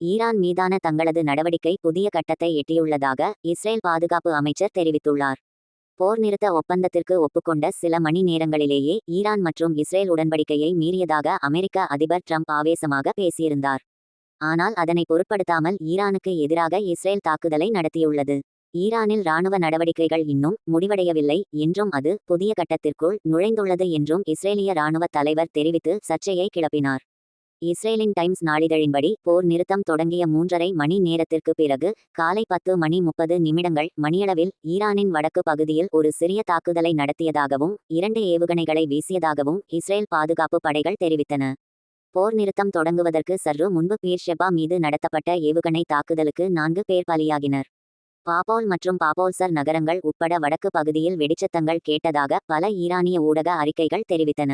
Iran மீதான தங்களது நடவடிக்கை புதிய கட்டத்தை எட்டியுள்ளதாக இஸ்ரேல் பாதுகாப்பு அமைச்சர் தெரிவித்துள்ளார். போர் நிறுத்த ஒப்பந்தத்திற்கு ஒப்புக்கொண்ட சில மணி நேரங்களிலேயே ஈரான் மற்றும் இஸ்ரேல் உடன்படிக்கையை மீறியதாக அமெரிக்க அதிபர் ட்ரம்ப் ஆவேசமாக பேசியிருந்தார். ஆனால் அதனை பொருட்படுத்தாமல் ஈரானுக்கு எதிராக இஸ்ரேல் தாக்குதலை நடத்தியுள்ளது. ஈரானில் ராணுவ நடவடிக்கைகள் இன்னும் முடிவடையவில்லை என்றும் அது புதிய கட்டத்திற்குள் நுழைந்துள்ளது என்றும் இஸ்ரேலிய ராணுவ தலைவர் தெரிவித்து சர்ச்சையை கிளப்பினார். இஸ்ரேலின் டைம்ஸ் நாளிதழின்படி போர் நிறுத்தம் தொடங்கிய மூன்றரை மணி நேரத்திற்கு பிறகு காலை பத்து மணி முப்பது நிமிடங்கள் மணியளவில் ஈரானின் வடக்கு பகுதியில் ஒரு சிறிய தாக்குதலை நடத்தியதாகவும் இரண்டு ஏவுகணைகளை வீசியதாகவும் இஸ்ரேல் பாதுகாப்பு படைகள் தெரிவித்தன. போர் நிறுத்தம் தொடங்குவதற்கு சற்று முன்பு பீர்ஷெபா மீது நடத்தப்பட்ட ஏவுகணை தாக்குதலுக்கு நான்கு பேர் பலியாகினர். பாபோல் மற்றும் பாபோல்சர் நகரங்கள் உட்பட வடக்கு பகுதியில் வெடிச்சத்தங்கள் கேட்டதாக பல ஈரானிய ஊடக அறிக்கைகள் தெரிவித்தன.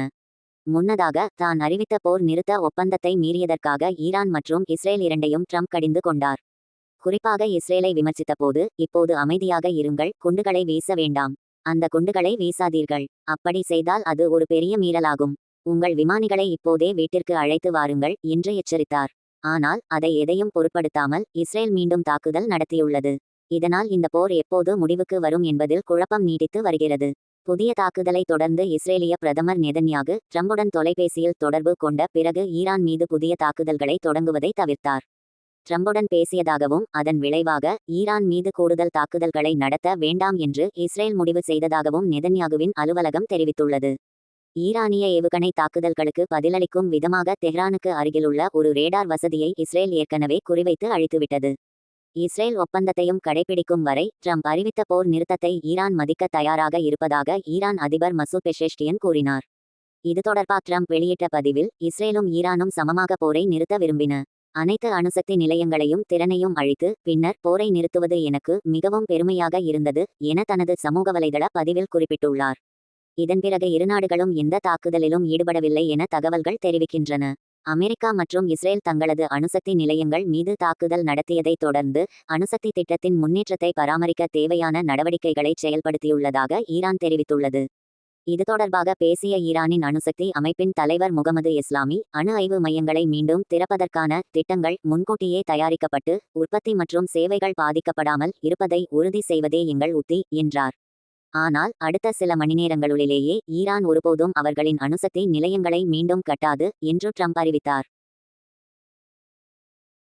முன்னதாக தான் அறிவித்த போர் நிறுத்த ஒப்பந்தத்தை மீறியதற்காக ஈரான் மற்றும் இஸ்ரேல் இரண்டையும் ட்ரம்ப் கடிந்து கொண்டார். குறிப்பாக இஸ்ரேலை விமர்சித்த போது இப்போது அமைதியாக இருங்கள் குண்டுகளை வீச வேண்டாம். அந்த குண்டுகளை வீசாதீர்கள். அப்படி செய்தால் அது ஒரு பெரிய மீறலாகும். உங்கள் விமானிகளை இப்போதே வீட்டிற்கு அழைத்து வாருங்கள் என்று எச்சரித்தார். ஆனால் அதை எதையும் பொருட்படுத்தாமல் இஸ்ரேல் மீண்டும் தாக்குதல் நடத்தியுள்ளது. இதனால் இந்த போர் எப்போது முடிவுக்கு வரும் என்பதில் குழப்பம் நீடித்து வருகிறது. புதிய தாக்குதலை தொடர்ந்து இஸ்ரேலிய பிரதமர் நெதன்யாகு ட்ரம்புடன் தொலைபேசியில் தொடர்பு கொண்ட பிறகு ஈரான் மீது புதிய தாக்குதல்களை தொடங்குவதை தவிர்த்தார். ட்ரம்புடன் பேசியதாகவும் அதன் விளைவாக ஈரான் மீது கூடுதல் தாக்குதல்களை நடத்த வேண்டாம் என்று இஸ்ரேல் முடிவு செய்ததாகவும் நெதன்யாகுவின் அலுவலகம் தெரிவித்துள்ளது. ஈரானிய ஏவுகணை தாக்குதல்களுக்கு பதிலளிக்கும் விதமாக தெஹ்ரானுக்கு அருகிலுள்ள ஒரு ரேடார் வசதியை இஸ்ரேல் ஏற்கனவே குறிவைத்து அழித்துவிட்டது. இஸ்ரேல் ஒப்பந்தத்தையும் கடைபிடிக்கும் வரை ட்ரம்ப் அறிவித்த போர் நிறுத்தத்தை ஈரான் மதிக்க தயாராக இருப்பதாக ஈரான் அதிபர் மசூத் பெஷேஷ்டியன் கூறினார். இது தொடர்பாக ட்ரம்ப் வெளியிட்ட பதிவில் இஸ்ரேலும் ஈரானும் சமமாக போரை நிறுத்த விரும்பின. அனைத்து அணுசக்தி நிலையங்களையும் திறனையும் அழித்து பின்னர் போரை நிறுத்துவது எனக்கு மிகவும் பெருமையாக இருந்தது என தனது சமூக வலைதள பதிவில் குறிப்பிட்டுள்ளார். இதன் பிறகு இரு நாடுகளும் எந்த தாக்குதலிலும் ஈடுபடவில்லை என தகவல்கள் தெரிவிக்கின்றன. அமெரிக்கா மற்றும் இஸ்ரேல் தங்களது அணுசக்தி நிலையங்கள் மீது தாக்குதல் நடத்தியதைத் தொடர்ந்து அணுசக்தி திட்டத்தின் முன்னேற்றத்தை பராமரிக்க தேவையான நடவடிக்கைகளை செயல்படுத்தியுள்ளதாக ஈரான் தெரிவித்துள்ளது. இது தொடர்பாக பேசிய ஈரானின் அணுசக்தி அமைப்பின் தலைவர் முகமது இஸ்லாமி அணு ஆய்வு மையங்களை மீண்டும் திறப்பதற்கான திட்டங்கள் முன்கூட்டியே தயாரிக்கப்பட்டு உற்பத்தி மற்றும் சேவைகள் பாதிக்கப்படாமல் இருப்பதை உறுதி செய்வதே எங்கள் உத்தி என்றார். ஆனால் அடுத்த சில மணிநேரங்களுளிலேயே ஈரான் ஒருபோதும் அவர்களின் அணுசக்தி நிலையங்களை மீண்டும் கட்டாது என்று ட்ரம்ப் அறிவித்தார்.